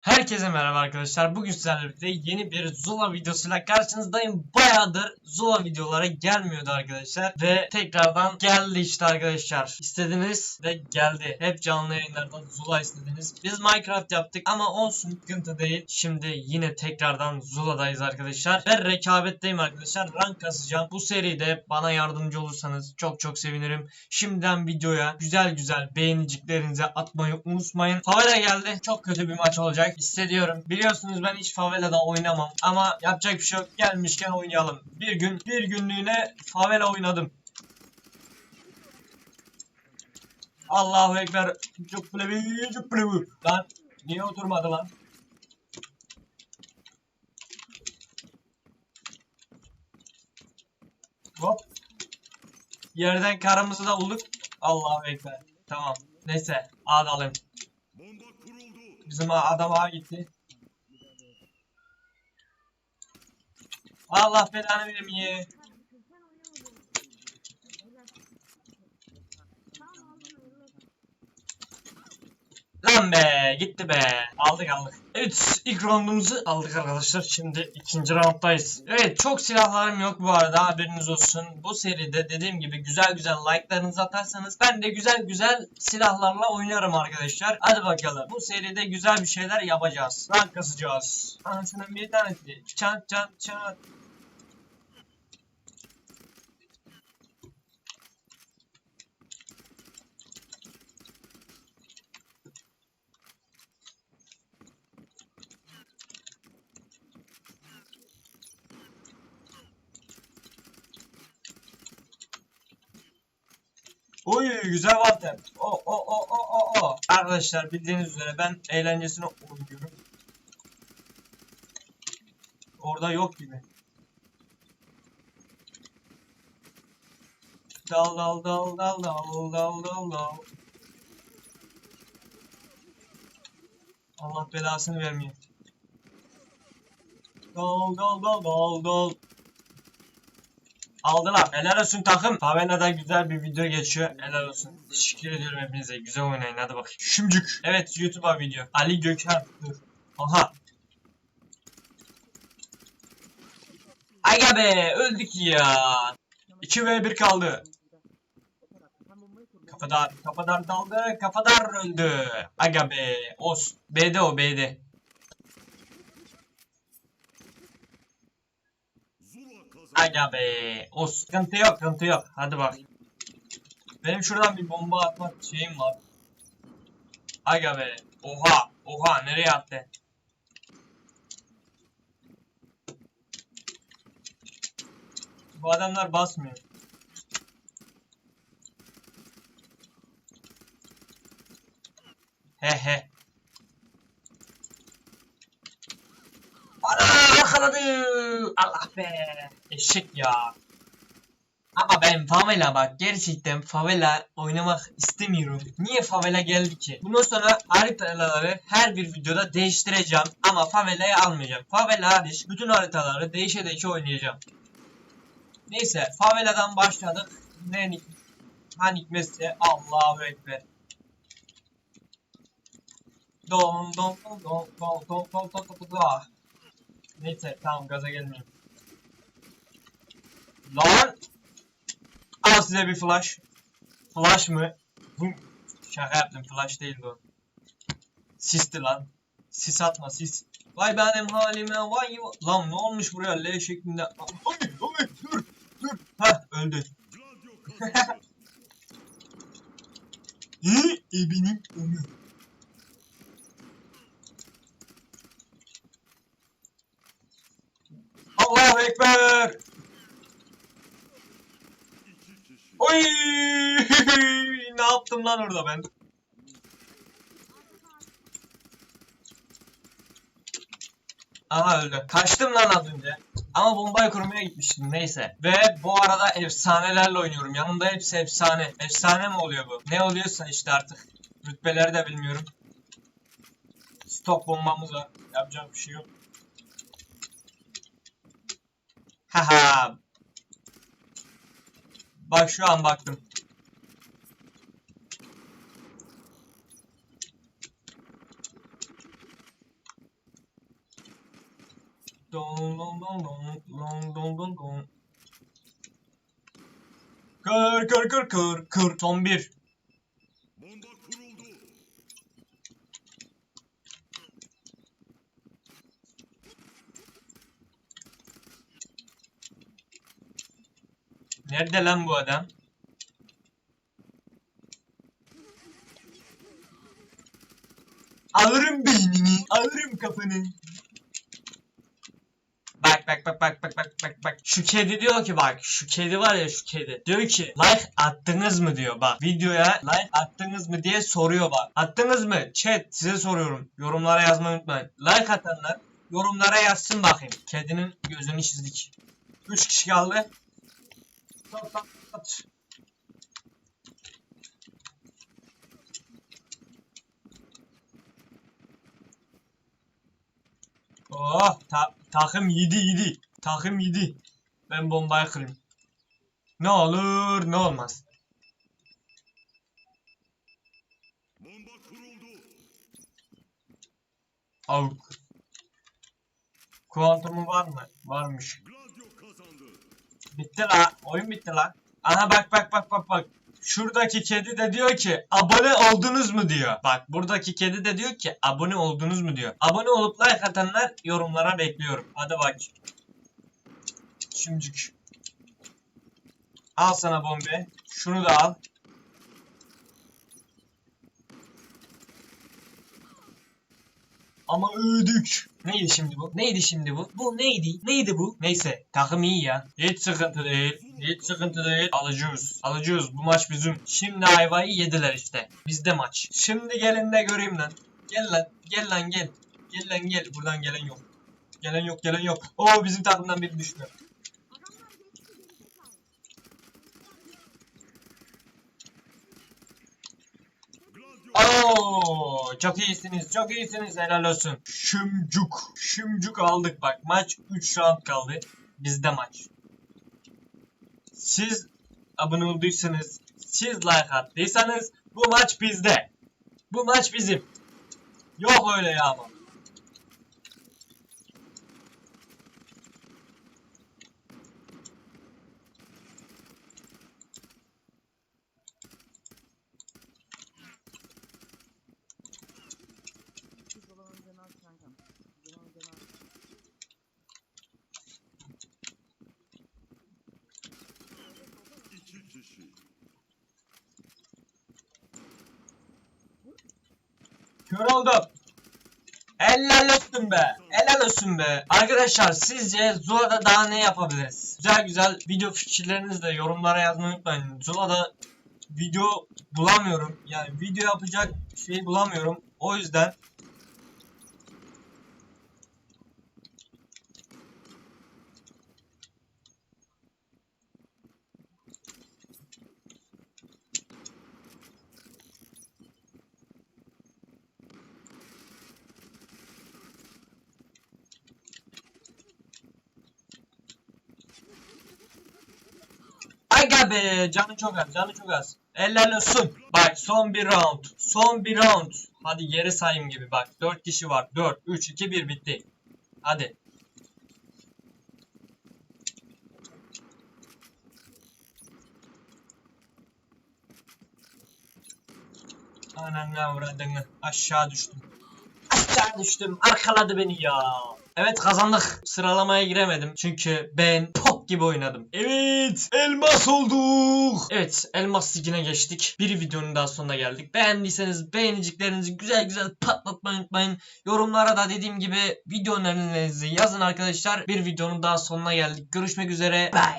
Herkese merhaba arkadaşlar. Bugün sizlerle yeni bir Zula videosuyla karşınızdayım. Bayağıdır Zula videolara gelmiyordu arkadaşlar. Ve tekrardan geldi işte arkadaşlar. İstediniz ve geldi. Hep canlı yayınlarda Zula istediniz. Biz Minecraft yaptık ama olsun sıkıntı değil. Şimdi yine tekrardan Zula'dayız arkadaşlar. Ve rekabetteyim arkadaşlar. Rank kasacağım. Bu seride bana yardımcı olursanız çok çok sevinirim. Şimdiden videoya güzel güzel beğeniciklerinizi atmayı unutmayın. Favela geldi. Çok kötü bir maç olacak. Hissediyorum. Biliyorsunuz ben hiç favelada oynamam. Ama yapacak bir şey yok. Gelmişken oynayalım. Bir gün bir günlüğüne favela oynadım. Allahu Ekber. Cübbelebi cübbelebi. Lan niye oturmadı lan? Hop. Yerden karımızı da bulduk. Allahu Ekber. Tamam. Neyse. A da alayım. Bizim adam A gitti. Allah belanı vermeye. Lan be gitti be. Aldık aldık. Evet ilk roundumuzu aldık arkadaşlar. Şimdi ikinci rounddayız. Evet çok silahlarım yok bu arada haberiniz olsun. Bu seride dediğim gibi güzel güzel like'larınızı atarsanız ben de güzel güzel silahlarla oynarım arkadaşlar. Hadi bakalım. Bu seride güzel bir şeyler yapacağız. Rank kasacağız. Anasının bir tanesi. Çat çat çat. Oy güzel water. O o o o o o. Arkadaşlar bildiğiniz üzere ben eğlencesine oynuyorum. Orada yok gibi. Dal dal dal dal dal dal dal dal. Allah belasını vermeye. Dal dal dal dal dal. Aldılar. Helal olsun takım. Favela'da güzel bir video geçiyor. Helal olsun. Teşekkür ediyorum hepinize. Güzel oynayın. Hadi bakayım. Şümcük. Evet YouTube'a video. Ali Gökhan. Dur. Aha. Aga be öldük ya. 2 ve 1 kaldı. Kafadar, kafadar daldı, kafadar öldü. Aga be, os. B'de o, B'de. Aga be, o sıkıntı yok, sıkıntı yok. Hadi bak. Benim şuradan bir bomba atmak şeyim var. Aga be, oha, oha, nereye attı? Bu adamlar basmıyor. He he. Yakaladı. Allah be. Eşek ya. Ama ben favela bak gerçekten favela oynamak istemiyorum. Niye favela geldi ki? Bundan sonra haritaları her bir videoda değiştireceğim ama favela'yı almayacağım. Favela hariç bütün haritaları değişe değişe oynayacağım. Neyse faveladan başladık. Ne nik ha nikmetse Allahu Ekber. Don don don don don don don don don don Neyse tamam gaza gelmeyeyim. Lan! Al size bir flash. Flash mı? Şaka yaptım flash değil bu. Sisti lan. Sis atma sis. Vay benim halime vay Lan ne olmuş buraya L şeklinde. Ay ay dur dur. Hah öldü. İyi ebinin önü. Allahu Ekber. İki kişi. Oy! ne yaptım lan orada ben? Aha öldü. Kaçtım lan az önce. Ama bombayı kurmaya gitmiştim neyse. Ve bu arada efsanelerle oynuyorum. Yanımda hepsi efsane. Efsane mi oluyor bu? Ne oluyorsa işte artık. Rütbeleri de bilmiyorum. Stok bombamız var. Yapacak bir şey yok. Haha. Bak şu an baktım. Don don don don don don don don. Kır kır kır kır kır ton bir. Nerede lan bu adam? Alırım beynini, alırım kafanı. Bak bak bak bak bak bak bak bak. Şu kedi diyor ki bak şu kedi var ya şu kedi. Diyor ki like attınız mı diyor bak. Videoya like attınız mı diye soruyor bak. Attınız mı? Chat size soruyorum. Yorumlara yazmayı unutmayın. Like atanlar yorumlara yazsın bakayım. Kedinin gözünü çizdik. 3 kişi kaldı. Sat, sat, sat. Oh, ta takım 7 7. Takım 7. Ben bombayı kırayım. Ne olur ne olmaz. Bomba kuruldu. Avuk. Kuantumu var mı? Varmış. Bitti la. Oyun bitti la. Aha bak bak bak bak bak. Şuradaki kedi de diyor ki abone oldunuz mu diyor. Bak buradaki kedi de diyor ki abone oldunuz mu diyor. Abone olup like atanlar yorumlara bekliyorum. Hadi bak. Şimdicik. Al sana bombe. Şunu da al. Ama öldük. Neydi şimdi bu? Neydi şimdi bu? Bu neydi? Neydi bu? Neyse takım iyi ya. Hiç sıkıntı değil. Hiç sıkıntı değil. Alacağız. Alacağız. Bu maç bizim. Şimdi ayvayı yediler işte. Bizde maç. Şimdi gelin de göreyim lan. Gel lan. Gel lan gel. Gel lan gel. Buradan gelen yok. Gelen yok gelen yok. Oo bizim takımdan biri düştü. Oo, çok iyisiniz, çok iyisiniz. Helal olsun. Şımcuk, şımcuk aldık bak. Maç 3 round kaldı. Bizde maç. Siz abone olduysanız, siz like attıysanız bu maç bizde. Bu maç bizim. Yok öyle ya ama. Dolanın canı az kankam. Dolanın canı az. iki kişi. Kör oldum. Helal olsun be. Helal olsun be. Arkadaşlar sizce Zula'da daha ne yapabiliriz? Güzel güzel video fikirlerinizi de yorumlara yazmayı unutmayın. Zula'da video bulamıyorum. Yani video yapacak şey bulamıyorum. O yüzden Aga be canı çok az canı çok az. Helal olsun. Bak son bir round. Son bir round. Hadi geri sayayım gibi bak. 4 kişi var. 4, 3, 2, 1 bitti. Hadi. Ananı avradını. Aşağı düştüm. Aşağı düştüm. Arkaladı beni ya. Evet kazandık. Sıralamaya giremedim. Çünkü ben top gibi oynadım. Evet. Elmas olduk. Evet. Elmas ligine geçtik. Bir videonun daha sonuna geldik. Beğendiyseniz beğeniciklerinizi güzel güzel patlatmayı unutmayın. Yorumlara da dediğim gibi video önerilerinizi yazın arkadaşlar. Bir videonun daha sonuna geldik. Görüşmek üzere. Bye.